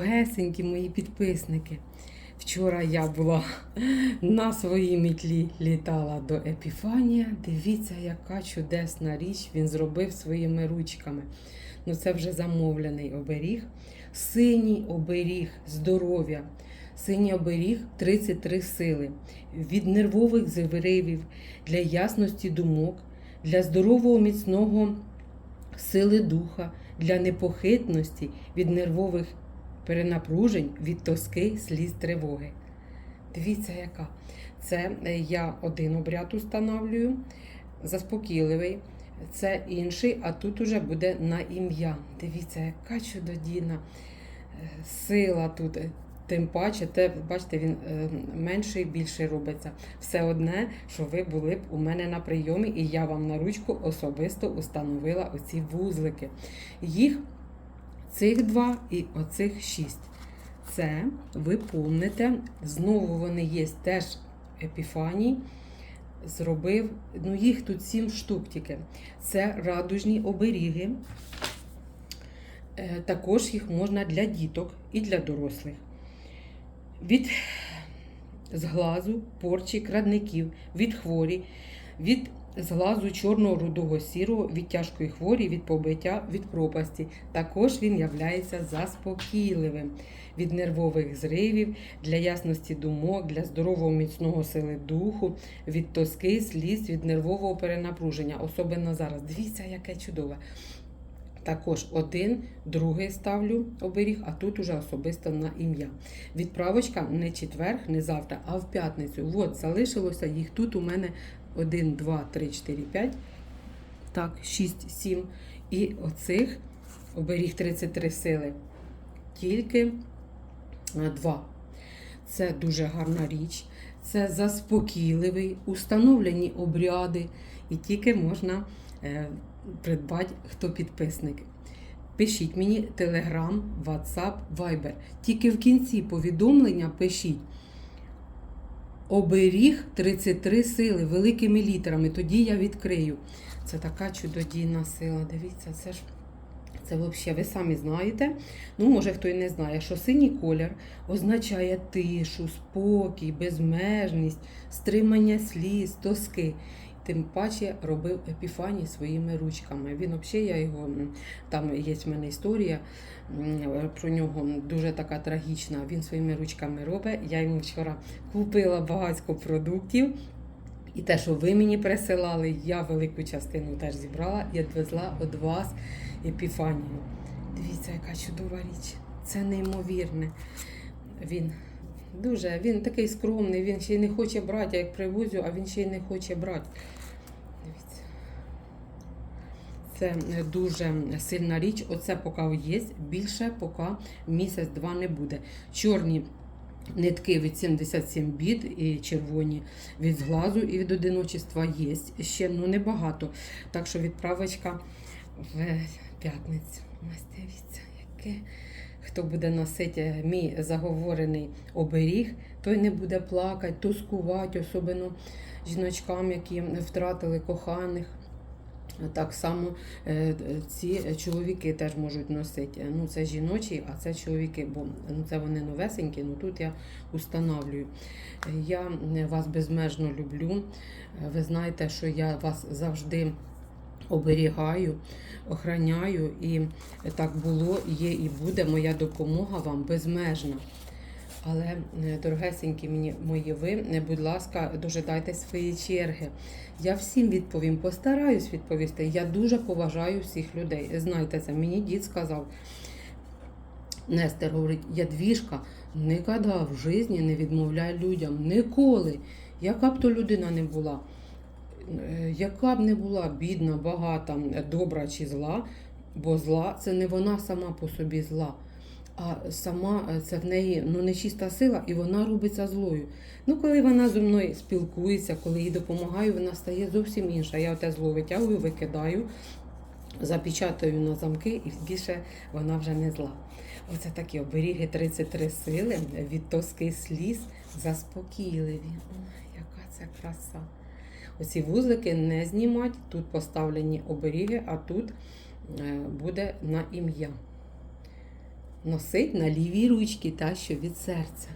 Гесенькі мої підписники. Вчора я була на своїй мітлі літала до Епіфанія. Дивіться, яка чудесна річ він зробив своїми ручками. Ну, це вже замовлений оберіг. Синій оберіг здоров'я. Синій оберіг 33 сили. Від нервових зривів, для ясності думок, для здорового міцного сили духа, для непохитності від нервових перенапружень від тоски, сліз, тривоги. Дивіться, яка. Це е, я один обряд устанавлюю, заспокійливий. Це інший, а тут уже буде на ім'я. Дивіться, яка чудодійна е, сила тут. Тим паче, те, бачите, він е, менший і більший робиться. Все одне, що ви були б у мене на прийомі, і я вам на ручку особисто установила оці вузлики. Їх цих два і оцих шість. Це ви помните. Знову вони є теж епіфаній. Зробив, ну їх тут сім штук тільки. Це радужні оберіги. Е, Також їх можна для діток і для дорослих. Від зглазу, порчі, крадників, від хворі, від зглазу чорного, рудого, сірого, від тяжкої хворі, від побиття, від пропасті. Також він являється заспокійливим від нервових зривів, для ясності думок, для здорового міцного сили духу, від тоски, сліз, від нервового перенапруження. Особливо зараз. Дивіться, яке чудове. Також один, другий ставлю оберіг, а тут уже особисто на ім'я. Відправочка не четвер, не завтра, а в п'ятницю. От, залишилося їх тут у мене 1, 2, 3, 4, 5. Так, 6, 7. І оцих оберіг 33 сили. Тільки 2. Це дуже гарна річ. Це заспокійливий, установлені обряди, і тільки можна е, придбати, хто підписник. Пишіть мені Telegram, WhatsApp, Viber. Тільки в кінці повідомлення пишіть. Оберіг 33 сили великими літерами. Тоді я відкрию. Це така чудодійна сила. Дивіться, це ж. Це взагалі, ви самі знаєте. Ну, може, хто і не знає, що синій колір означає тишу, спокій, безмежність, стримання сліз, тоски. Тим паче робив Епіфаній своїми ручками. Він взагалі, я його там є в мене історія про нього дуже така трагічна. Він своїми ручками робить. Я йому вчора купила багатько продуктів. І те, що ви мені присилали, я велику частину теж зібрала і відвезла від вас Епіфанію. Дивіться, яка чудова річ. Це неймовірне. Він дуже, він такий скромний, він ще й не хоче брати, я як привозю, а він ще й не хоче брати. Дивіться. Це е, дуже сильна річ. Оце поки є, більше поки місяць-два не буде. Чорні нитки від 77 біт і червоні від зглазу і від одиночества є. Ще ну небагато. Так що відправочка в п'ятницю. Ось дивіться, яке. Хто буде носити мій заговорений оберіг, той не буде плакати, тоскувати, особливо жіночкам, які втратили коханих. Так само е, ці чоловіки теж можуть носити. Ну, це жіночі, а це чоловіки, бо ну, це вони новесенькі, ну тут я установлюю. Я вас безмежно люблю. Ви знаєте, що я вас завжди оберігаю, охраняю, і так було, є і буде. Моя допомога вам безмежна. Але, е, дорогесенькі мені мої ви, е, будь ласка, дожидайте своєї черги. Я всім відповім, постараюсь відповісти. Я дуже поважаю всіх людей. Знайте це, мені дід сказав. Нестер говорить, я двіжка ніколи в житті не відмовляй людям. Ніколи. Яка б то людина не була, яка б не була бідна, багата, добра чи зла, бо зла це не вона сама по собі зла. А сама е, це в неї ну, нечиста сила, і вона робиться злою. Ну, коли вона зі мною спілкується, коли їй допомагаю, вона стає зовсім інша. Я те зло витягую, викидаю, запечатаю на замки, і більше вона вже не зла. Оце такі оберіги 33 сили від тоски сліз заспокійливі. Ой, яка це краса. Оці вузлики не знімати, тут поставлені оберіги, а тут е, буде на ім'я. носить на лівій ручці, та що від серця.